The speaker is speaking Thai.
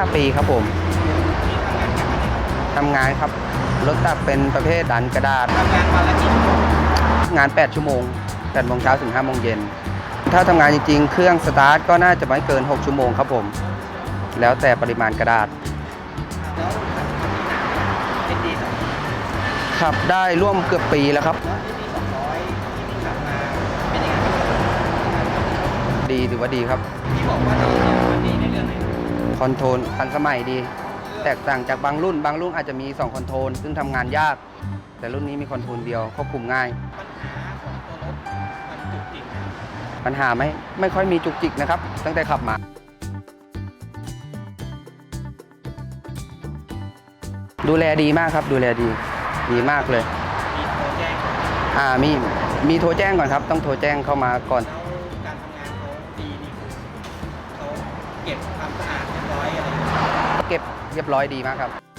5 ปีครับผมทำงานครับ รถตักเป็นประเภทดันกระดาษทำงานวันละกี่ชั่วโมงงาน 8 ชั่วโมง8โมงเช้าถึง5โมงเย็น ถ้าทำงานจริงๆ เครื่องสตาร์ทก็น่าจะไม่เกิน 6 ชั่วโมงครับผม แล้วแต่ปริมาณกระดาษแล้วเป็นดีนะขับได้ร่วมเกือบปีแล้วครับแล้วที่สองร้อยที่พี่ขับมาเป็นยังไงบ้างดีถือว่าดีครับพี่บอกว่า คอนโทรลทันสมัยดี แตกต่างจากบางรุ่น บางรุ่นอาจจะมี 2 คอนโทรลซึ่งทำงานยาก แต่รุ่นนี้มีคอนโทรลเดียวควบคุมง่ายปัญหาของตัวรถมันจุกจิกไหมปัญหาไม่ไม่ค่อยมีจุกจิกนะครับ ตั้งแต่ขับมาดูแลดีมากครับ ดูแลดี ดีมากเลย มีโทรแจ้งอ่ามีมีโทรแจ้งก่อนครับ ต้องโทรแจ้งเข้ามาก่อน เก็บความสะอาดเรียบร้อยอะไรอย่างเงี้ยเก็บเรียบร้อยดีมากครับ